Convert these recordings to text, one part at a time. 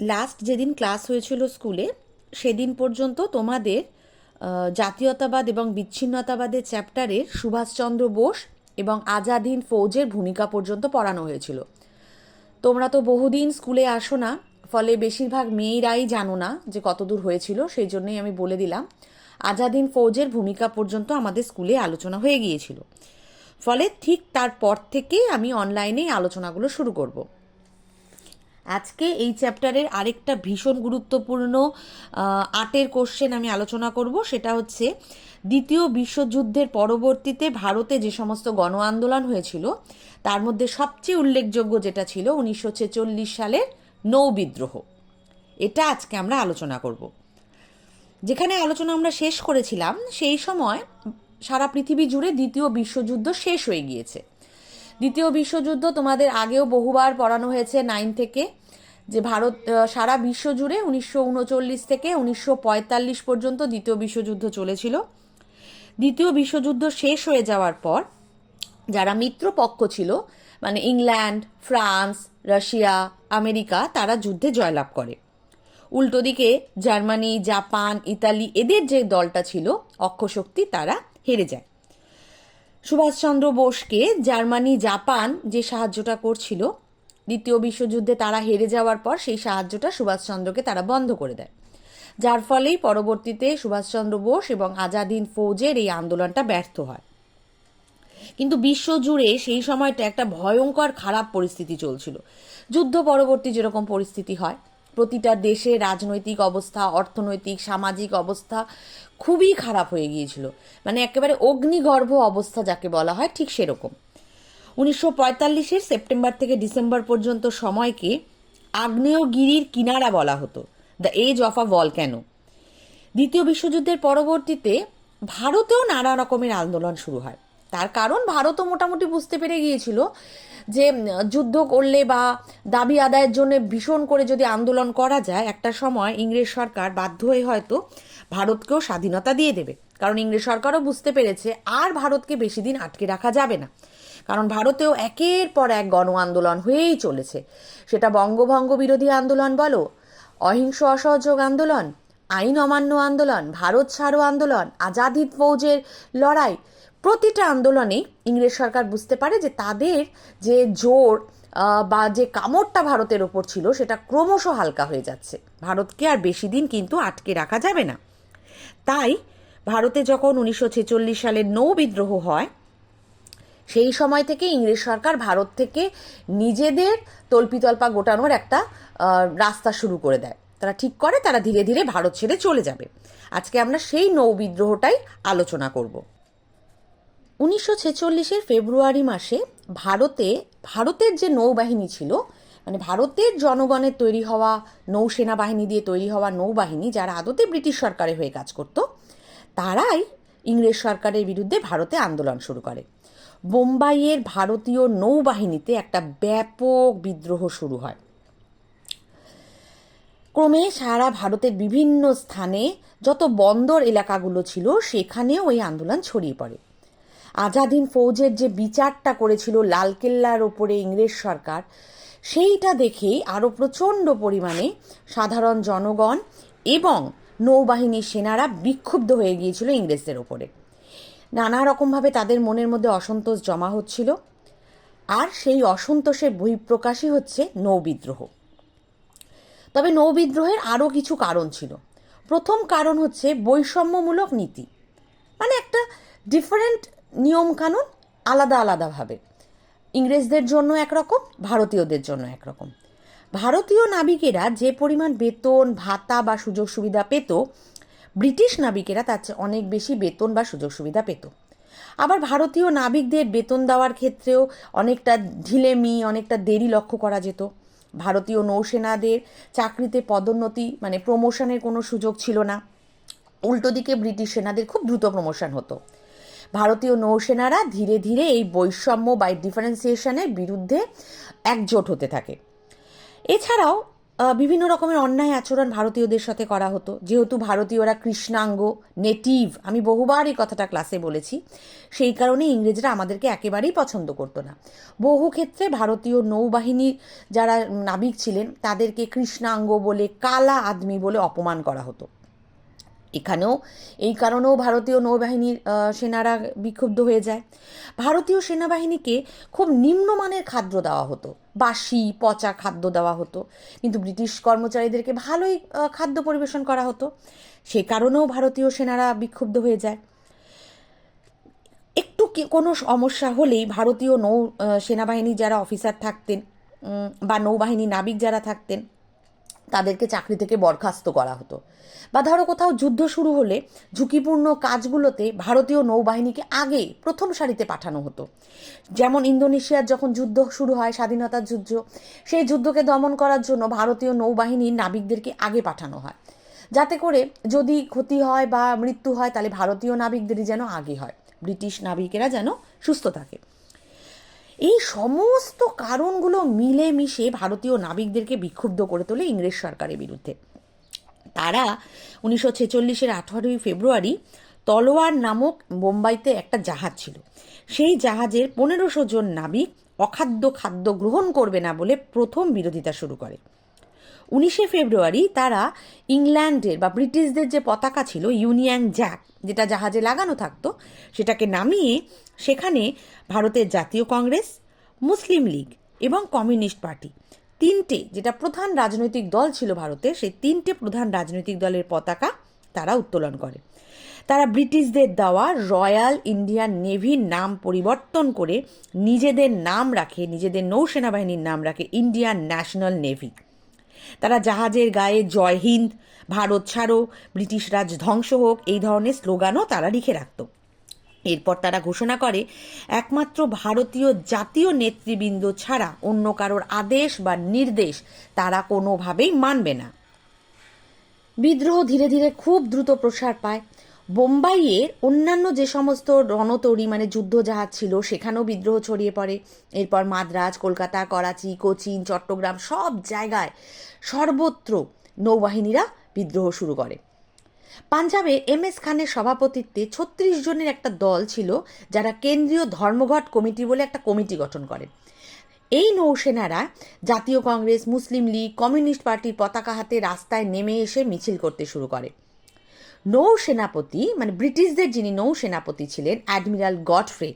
Last যেদিন class হয়েছিল স্কুলে সেদিন পর্যন্ত তোমাদের জাতীয়তাবাদ এবং বিচ্ছিন্নতাবাদের চ্যাপ্টারের সুভাষচন্দ্র বোস এবং আজাদিন ফৌজের ভূমিকা পর্যন্ত পড়ানো হয়েছিল। তোমরা তো বহুদিন স্কুলে আসো না, ফলে বেশিরভাগ মেয়েরাই জানো না যে কতদূর হয়েছিল, সেই জন্যই আমি বলে দিলাম, আজাদিন ফৌজের ভূমিকা পর্যন্ত আমাদের স্কুলে আলোচনা হয়ে গিয়েছিল। ফলে ঠিক তারপর থেকেই আমি অনলাইনে আলোচনাগুলো শুরু করব। আজকে এই চ্যাপ্টারের আরেকটা ভীষণ গুরুত্বপূর্ণ আটের কোশ্চেন আমি আলোচনা করব। সেটা হচ্ছে দ্বিতীয় বিশ্বযুদ্ধের পরবর্তীতে ভারতে যে সমস্ত গণ আন্দোলন হয়েছিল, তার মধ্যে সবচেয়ে উল্লেখযোগ্য যেটা ছিল উনিশশো ছেচল্লিশ সালের নৌ বিদ্রোহ। এটা আজকে আমরা আলোচনা করব। যেখানে আলোচনা আমরা শেষ করেছিলাম, সেই সময় সারা পৃথিবী জুড়ে দ্বিতীয় বিশ্বযুদ্ধ শেষ হয়ে গিয়েছে। দ্বিতীয় বিশ্বযুদ্ধ তোমাদের আগেও বহুবার পড়ানো হয়েছে নাইন থেকে, যে ভারত সারা বিশ্ব জুড়ে উনিশশো উনচল্লিশ থেকে উনিশশো পঁয়তাল্লিশ পর্যন্ত দ্বিতীয় বিশ্বযুদ্ধ চলেছিল। দ্বিতীয় বিশ্বযুদ্ধ শেষ হয়ে যাওয়ার পর যারা মিত্রপক্ষ ছিল মানে ইংল্যান্ড, ফ্রান্স, রাশিয়া, আমেরিকা, তারা যুদ্ধে জয়লাভ করে। উল্টো দিকে জার্মানি, জাপান, ইতালি, এদের যে দলটা ছিল, অক্ষশক্তি, তারা হেরে যায়। সুভাষচন্দ্র বোসকে জার্মানি, জাপান যে সাহায্যটা করছিল, দ্বিতীয় বিশ্বযুদ্ধে তারা হেরে যাওয়ার পর সেই সাহায্যটা সুভাষচন্দ্রকে তারা বন্ধ করে দেয়। যার ফলেই পরবর্তীতে সুভাষচন্দ্র বোস এবং আজাদিন ফৌজের এই আন্দোলনটা ব্যর্থ হয়। কিন্তু বিশ্ব জুড়ে সেই সময়টা একটা ভয়ঙ্কর খারাপ পরিস্থিতি চলছিল। যুদ্ধ পরবর্তী যেরকম পরিস্থিতি হয় প্রতিটা দেশে রাজনৈতিক অবস্থা, অর্থনৈতিক, সামাজিক অবস্থা খুবই খারাপ হয়ে গিয়েছিল। মানে একেবারে অগ্নিগর্ভ অবস্থা যাকে বলা হয় ঠিক সেরকম। উনিশশো পঁয়তাল্লিশের সেপ্টেম্বর থেকে ডিসেম্বর পর্যন্ত সময়কে আগ্নেয়গিরির কিনারা বলা হতো, দ্য এজ অফ আ কেন দ্বিতীয় বিশ্বযুদ্ধের পরবর্তীতে ভারতেও নানা রকমের আন্দোলন শুরু হয়। তার কারণ ভারতও মোটামুটি বুঝতে পেরে গিয়েছিল যে যুদ্ধ করলে বা দাবি আদায়ের জন্য ভীষণ করে যদি আন্দোলন করা যায়, একটা সময় ইংরেজ সরকার বাধ্য হয়ে হয়তো ভারতকেও স্বাধীনতা দিয়ে দেবে। কারণ ইংরেজ সরকারও বুঝতে পেরেছে, আর ভারতকে বেশি দিন আটকে রাখা যাবে না। কারণ ভারতেও একের পর এক গণ আন্দোলন হয়েই চলেছে। সেটা বঙ্গভঙ্গ বিরোধী আন্দোলন বলো, অহিংস অসহযোগ আন্দোলন, আইন অমান্য আন্দোলন, ভারত ছাড়ো আন্দোলন, আজাদ হিন্দ ফৌজের লড়াই প্রতিটা আন্দোলনেই ইংরেজ সরকার বুঝতে পারে যে তাদের যে জোর বা যে কামড়টা ভারতের ওপর ছিল, সেটা ক্রমশ হালকা হয়ে যাচ্ছে। ভারতকে আর বেশি দিন কিন্তু আটকে রাখা যাবে না। তাই ভারতে যখন উনিশশো ছেচল্লিশ সালের নৌ বিদ্রোহ হয়, সেই সময় থেকে ইংরেজ সরকার ভারত থেকে নিজেদের তল্পিতল্পা গোটানোর একটা রাস্তা শুরু করে দেয়। তারা ঠিক করে, তারা ধীরে ধীরে ভারত ছেড়ে চলে যাবে। আজকে আমরা সেই নৌ বিদ্রোহটাই আলোচনা করব। উনিশশো ছেচল্লিশের ফেব্রুয়ারি মাসে ভারতে, ভারতের যে নৌবাহিনী ছিল মানে ভারতের জনগণের তৈরি হওয়া নৌসেনা বাহিনী দিয়ে তৈরি হওয়া নৌবাহিনী যারা আদতে ব্রিটিশ সরকারের হয়ে কাজ করত, তারাই ইংরেজ সরকারের বিরুদ্ধে ভারতে আন্দোলন শুরু করে। বোম্বাইয়ের ভারতীয় নৌবাহিনীতে একটা ব্যাপক বিদ্রোহ শুরু হয়। ক্রমে সারা ভারতের বিভিন্ন স্থানে যত বন্দর এলাকাগুলো ছিল, সেখানেও ওই আন্দোলন ছড়িয়ে পড়ে। আজাদিন ফৌজের যে বিচারটা করেছিল লালকেল্লার ওপরে ইংরেজ সরকার, সেইটা দেখে আরও প্রচণ্ড পরিমাণে সাধারণ জনগণ এবং নৌবাহিনীর সেনারা বিক্ষুব্ধ হয়ে গিয়েছিল ইংরেজদের ওপরে। নানা রকমভাবে তাদের মনের মধ্যে অসন্তোষ জমা হচ্ছিল। আর সেই অসন্তোষের বহিঃপ্রকাশই হচ্ছে নৌবিদ্রোহ তবে নৌবিদ্রোহের আরও কিছু কারণ ছিল। প্রথম কারণ হচ্ছে বৈষম্যমূলক নীতি। মানে একটা ডিফারেন্ট নিয়মকানুন আলাদা আলাদাভাবে। ইংরেজদের জন্য একরকম, ভারতীয়দের জন্য একরকম। ভারতীয় নাবিকেরা যে পরিমাণ বেতন, ভাতা বা সুযোগ সুবিধা পেত, ব্রিটিশ নাবিকেরা তার চেয়ে অনেক বেশি বেতন বা সুযোগ সুবিধা পেত। আবার ভারতীয় নাবিকদের বেতন দেওয়ার ক্ষেত্রেও অনেকটা ঢিলেমি, অনেকটা দেরি লক্ষ্য করা যেত। ভারতীয় নৌসেনাদের চাকরিতে পদোন্নতি মানে প্রমোশনের কোনো সুযোগ ছিল না। উল্টো দিকে ব্রিটিশ সেনাদের খুব দ্রুত প্রমোশন হতো। ভারতীয় নৌসেনারা ধীরে ধীরে এই বৈষম্য বা ডিফারেন্সিয়েশনের বিরুদ্ধে একজোট হতে থাকে। এছাড়াও বিভিন্ন রকমের অন্যায় আচরণ ভারতীয়দের সাথে করা হতো। যেহেতু ভারতীয়রা কৃষ্ণাঙ্গ নেটিভ আমি বহুবার এই কথাটা ক্লাসে বলেছি, সেই কারণে ইংরেজরা আমাদেরকে একেবারেই পছন্দ করতো না। বহু ক্ষেত্রে ভারতীয় নৌবাহিনীর যারা নাবিক ছিলেন, তাদেরকে কৃষ্ণাঙ্গ বলে, কালা আদমি বলে অপমান করা হতো। এখানেও এই কারণেও ভারতীয় নৌবাহিনীর সেনারা বিক্ষুব্ধ হয়ে যায়। ভারতীয় সেনাবাহিনীকে খুব নিম্নমানের খাদ্য দেওয়া হতো। বাসি পচা খাদ্য দেওয়া হতো। কিন্তু ব্রিটিশ কর্মচারীদেরকে ভালোই খাদ্য পরিবেশন করা হতো। সে কারণেও ভারতীয় সেনারা বিক্ষুব্ধ হয়ে যায়। একটু কোনো সমস্যা হলেই ভারতীয় নৌ আহ, সেনাবাহিনীর যারা অফিসার থাকতেন বা নৌবাহিনী নাবিক যারা থাকতেন তাদেরকে চাকরি থেকে বরখাস্ত করা হতো। বা ধরো কোথাও যুদ্ধ শুরু হলে ঝুঁকিপূর্ণ কাজগুলোতে ভারতীয় নৌবাহিনীকে আগে প্রথম সারিতে পাঠানো হতো। যেমন ইন্দোনেশিয়ার যখন যুদ্ধ শুরু হয়, স্বাধীনতার যুদ্ধ, সেই যুদ্ধকে দমন করার জন্য ভারতীয় নৌবাহিনীর নাবিকদেরকে আগে পাঠানো হয়। যাতে করে যদি ক্ষতি হয় বা মৃত্যু হয়, তাহলে ভারতীয় নাবিকদেরই যেন আগে হয়। ব্রিটিশ নাবিকেরা যেন সুস্থ থাকে। এই সমস্ত কারণগুলো মিলে মিশে ভারতীয় নাবিকদেরকে বিক্ষুব্ধ করে তোলে ইংরেজ সরকারের বিরুদ্ধে। তারা উনিশশো ছেচল্লিশের আঠারোই ফেব্রুয়ারি তলোয়ার নামক বোম্বাইতে একটা জাহাজ ছিল। সেই জাহাজের পনেরোশো জন নাবিক অখাদ্য খাদ্য গ্রহণ করবে না বলে প্রথম বিরোধিতা শুরু করে। উনিশে ফেব্রুয়ারি তারা ইংল্যান্ডের বা ব্রিটিশদের যে পতাকা ছিল, ইউনিয়ন জ্যাক যেটা জাহাজে লাগানো থাকতো, সেটাকে নামিয়ে সেখানে ভারতের জাতীয় কংগ্রেস, মুসলিম লীগ এবং কমিউনিস্ট পার্টি তিনটে, যেটা প্রধান রাজনৈতিক দল ছিল ভারতে, সেই তিনটে প্রধান রাজনৈতিক দলের পতাকা তারা উত্তোলন করে। তারা ব্রিটিশদের দেওয়া রয়্যাল ইন্ডিয়ান নেভির নাম পরিবর্তন করে নিজেদের নাম রাখে, নিজেদের নৌসেনাবাহিনীর নাম রাখে, ইন্ডিয়ান ন্যাশনাল নেভি। তারা জাহাজের গায়ে জয় হিন্দ, ভারত ছাড়ো, ব্রিটিশ রাজ ধ্বংস হোক, এই ধরনের স্লোগানও তারা লিখে রাখত। এরপর তারা ঘোষণা করে, একমাত্র ভারতীয় জাতীয় নেতৃবৃন্দ ছাড়া অন্য কারোর আদেশ বা নির্দেশ তারা কোনোভাবেই মানবে না। বিদ্রোহ ধীরে ধীরে খুব দ্রুত প্রসার পায়। বোম্বাইয়ের অন্যান্য যে সমস্ত রণতরী মানে যুদ্ধ জাহাজ ছিল, সেখানেও বিদ্রোহ ছড়িয়ে পড়ে। এরপর মাদ্রাজ, কলকাতা, করাচি, কোচিন, চট্টগ্রাম সব জায়গায় সর্বত্র নৌবাহিনীরা বিদ্রোহ শুরু করে। পাঞ্জাবে এম এস খানের সভাপতিত্বে ছত্রিশ জনের একটা দল ছিল, যারা কেন্দ্রীয় ধর্মঘট কমিটি বলে একটা কমিটি গঠন করে। এই নৌসেনারা জাতীয় কংগ্রেস, মুসলিম লীগ, কমিউনিস্ট পার্টির পতাকা হাতে রাস্তায় নেমে এসে মিছিল করতে শুরু করে। নৌসেনাপতি মানে ব্রিটিশদের যিনি নৌসেনাপতি ছিলেন, অ্যাডমিরাল গডফ্রে,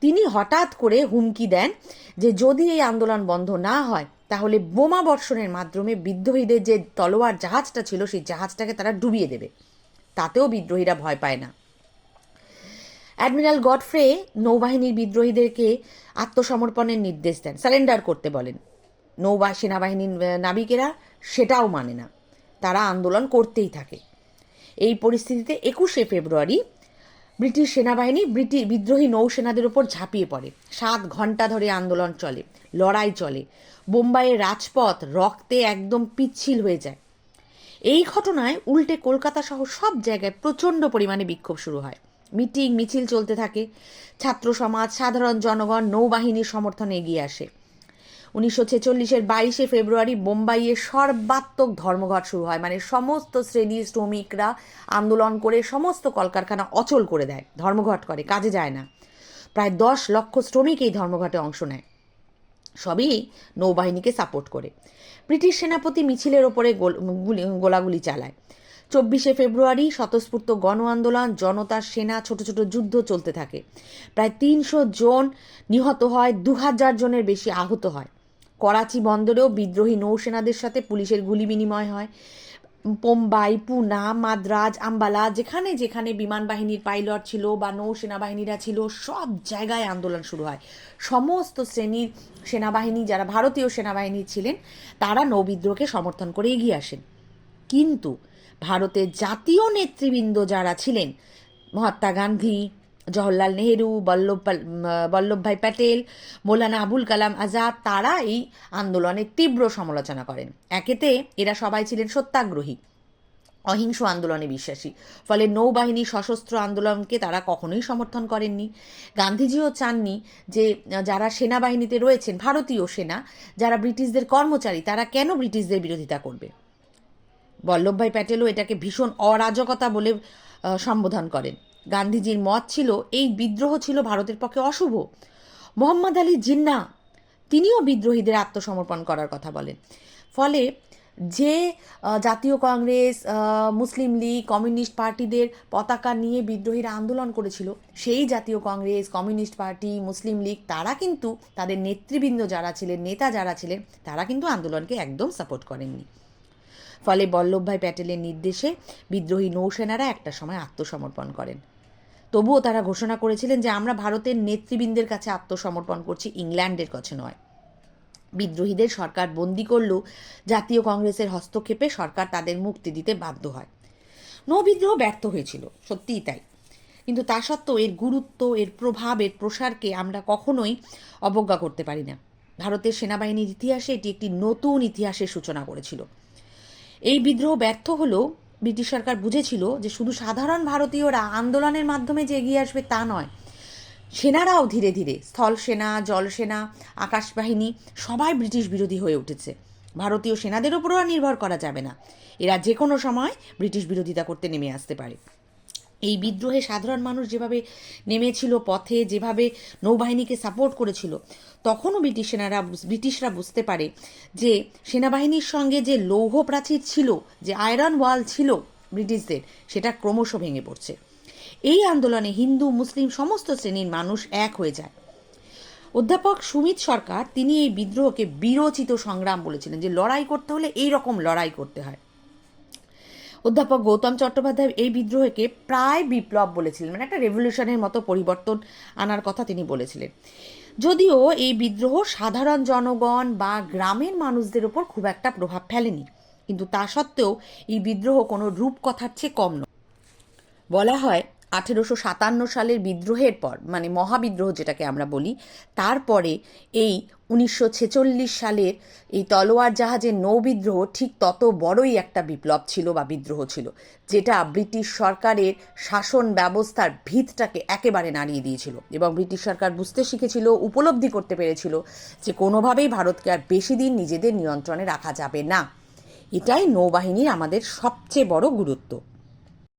তিনি হঠাৎ করে হুমকি দেন যে যদি এই আন্দোলন বন্ধ না হয়, তাহলে বোমা বর্ষণের মাধ্যমে বিদ্রোহীদের যে তলোয়ার জাহাজটা ছিল, সেই জাহাজটাকে তারা ডুবিয়ে দেবে। তাতেও বিদ্রোহীরা ভয় পায় না। অ্যাডমিরাল গডফ্রে নৌবাহিনীর বিদ্রোহীদেরকে আত্মসমর্পণের নির্দেশ দেন, সারেন্ডার করতে বলেন। নৌবা, সেনাবাহিনীর নাবিকেরা সেটাও মানে না। তারা আন্দোলন করতেই থাকে। এই পরিস্থিতিতে একুশে ফেব্রুয়ারি ব্রিটিশ সেনাবাহিনী ব্রিটিশ বিদ্রোহী নৌসেনাদের ওপর ঝাঁপিয়ে পড়ে। সাত ঘণ্টা ধরে আন্দোলন চলে, লড়াই চলে। বোম্বাইয়ের রাজপথ রক্তে একদম পিচ্ছিল হয়ে যায়। এই ঘটনায় উল্টে কলকাতা সহ সব জায়গায় প্রচণ্ড পরিমাণে বিক্ষোভ শুরু হয়। মিটিং, মিছিল চলতে থাকে। ছাত্র সমাজ সাধারণ জনগণ, নৌবাহিনীর সমর্থনে এগিয়ে আসে। উনিশশো ছেচল্লিশের বাইশে ফেব্রুয়ারি বোম্বাইয়ে সর্বাত্মক ধর্মঘট শুরু হয়। মানে সমস্ত শ্রেণির শ্রমিকরা আন্দোলন করে সমস্ত কলকারখানা অচল করে দেয়, ধর্মঘট করে, কাজে যায় না। প্রায় দশ লক্ষ শ্রমিক এই ধর্মঘটে অংশ নেয়। সবই নৌবাহিনীকে সাপোর্ট করে। ব্রিটিশ সেনাপতি মিছিলের ওপরে গোল- গুলি, গোলাগুলি চালায়। চব্বিশে ফেব্রুয়ারি স্বতঃস্ফূর্ত গণ আন্দোলন, জনতার সেনা, ছোট ছোট যুদ্ধ চলতে থাকে। প্রায় তিনশো জন নিহত হয় দু হাজার জনের বেশি আহত হয়। করাচি বন্দরেও বিদ্রোহী নৌসেনাদের সাথে পুলিশের গুলি বিনিময় হয়। বোম্বাই, পুনা, মাদ্রাজ, আম্বালা, যেখানে যেখানে বিমান বাহিনীর পাইলট ছিল বা নৌসেনা বাহিনীরা ছিল, সব জায়গায় আন্দোলন শুরু হয়। সমস্ত শ্রেণির সেনাবাহিনী, যারা ভারতীয় সেনাবাহিনী ছিলেন, তারা নৌবিদ্রোহকে সমর্থন করে এগিয়ে আসেন। কিন্তু ভারতের জাতীয় নেতৃবৃন্দ যারা ছিলেন, মহাত্মা গান্ধী জওহরলাল নেহেরু, বল্লভ বল্লভভাই প্যাটেল, মৌলানা আবুল কালাম আজাদ তারা এই আন্দোলনের তীব্র সমালোচনা করেন। একেতে এরা সবাই ছিলেন সত্যাগ্রহী, অহিংস আন্দোলনে বিশ্বাসী। ফলে নৌবাহিনী সশস্ত্র আন্দোলনকে তারা কখনোই সমর্থন করেননি। গান্ধীজিও চাননি যে, যারা সেনাবাহিনীতে রয়েছেন, ভারতীয় সেনা, যারা ব্রিটিশদের কর্মচারী, তারা কেন ব্রিটিশদের বিরোধিতা করবে? বল্লভভাই প্যাটেলও এটাকে ভীষণ অরাজকতা বলে সম্বোধন করেন। গান্ধীজির মত ছিল, এই বিদ্রোহ ছিল ভারতের পক্ষে অশুভ। মোহাম্মদ আলী জিন্না, তিনিও বিদ্রোহীদের আত্মসমর্পণ করার কথা বলেন। ফলে যে জাতীয় কংগ্রেস মুসলিম লীগ, কমিউনিস্ট পার্টিদের পতাকা নিয়ে বিদ্রোহীরা আন্দোলন করেছিল, সেই জাতীয় কংগ্রেস, কমিউনিস্ট পার্টি, মুসলিম লীগ, তারা কিন্তু তাদের নেতৃবৃন্দ যারা ছিলেন, নেতা যারা ছিলেন, তারা কিন্তু আন্দোলনকে একদম সাপোর্ট করেননি। ফলে বল্লভভাই প্যাটেলের নির্দেশে বিদ্রোহী নৌসেনারা একটা সময় আত্মসমর্পণ করেন। তবুও তারা ঘোষণা করেছিলেন যে আমরা ভারতের নেতৃবৃন্দের কাছে আত্মসমর্পণ করছি, ইংল্যান্ডের কাছে নয়। বিদ্রোহীদের সরকার বন্দি করলেও জাতীয় কংগ্রেসের হস্তক্ষেপে সরকার তাদের মুক্তি দিতে বাধ্য হয়। নৌবিদ্রোহ ব্যর্থ হয়েছিল, সত্যিই তাই। কিন্তু তা সত্ত্বেও এর গুরুত্ব, এর প্রভাব, এর প্রসারকে আমরা কখনোই অবজ্ঞা করতে পারি না। ভারতের সেনাবাহিনীর ইতিহাসে এটি একটি নতুন ইতিহাসের সূচনা করেছিল। এই বিদ্রোহ ব্যর্থ হলেও ব্রিটিশ সরকার বুঝেছিল যে শুধু সাধারণ ভারতীয়রা আন্দোলনের মাধ্যমে যে এগিয়ে আসবে তা নয়, সেনারাও ধীরে ধীরে, স্থল সেনা জলসেনা আকাশ বাহিনী, সবাই ব্রিটিশ বিরোধী হয়ে উঠেছে। ভারতীয় সেনাদের উপরও নির্ভর করা যাবে না। এরা যে কোনো সময় ব্রিটিশ বিরোধিতা করতে নেমে আসতে পারে। এই বিদ্রোহে সাধারণ মানুষ যেভাবে নেমেছিল পথে, যেভাবে নৌবাহিনীকে সাপোর্ট করেছিল, তখনও ব্রিটিশ সেনারা ব্রিটিশরা বুঝতে পারে যে সেনাবাহিনীর সঙ্গে যে লৌহ প্রাচীর ছিল, যে আয়রন ওয়াল ছিল ব্রিটিশদের, সেটা ক্রমশ ভেঙে পড়ছে। এই আন্দোলনে হিন্দু, মুসলিম সমস্ত শ্রেণির মানুষ এক হয়ে যায়। অধ্যাপক সুমিত সরকার তিনি এই বিদ্রোহকে বিরোচিত সংগ্রাম বলেছিলেন যে লড়াই করতে হলে এই রকম লড়াই করতে হয়। অধ্যাপক গৌতম চট্টোপাধ্যায় এই বিদ্রোহকে প্রায় বিপ্লব বলেছিলেন মানে একটা রেভলিউশনের মতো পরিবর্তন আনার কথা তিনি বলেছিলেন। যদিও এই বিদ্রোহ সাধারণ জনগণ বা গ্রামের মানুষদের উপর খুব একটা প্রভাব ফেলেনি, কিন্তু তা সত্ত্বেও এই বিদ্রোহ কোনো রূপকথার চেয়ে কম নয়। বলা হয় আঠেরোশো সাতান্ন সালের বিদ্রোহের পর মানে মহাবিদ্রোহ যেটাকে আমরা বলি, তারপরে এই উনিশশো ছেচল্লিশ সালের এই তলোয়ার জাহাজের নৌবিদ্রোহ ঠিক তত বড়ই একটা বিপ্লব ছিল বা বিদ্রোহ ছিল, যেটা ব্রিটিশ সরকারের শাসন ব্যবস্থার ভিতটাকে একেবারে নাড়িয়ে দিয়েছিল এবং ব্রিটিশ সরকার বুঝতে শিখেছিল, উপলব্ধি করতে পেরেছিল যে কোনোভাবেই ভারতকে আর বেশি দিন নিজেদের নিয়ন্ত্রণে রাখা যাবে না। এটাই নৌবাহিনীর আমাদের সবচেয়ে বড় গুরুত্ব।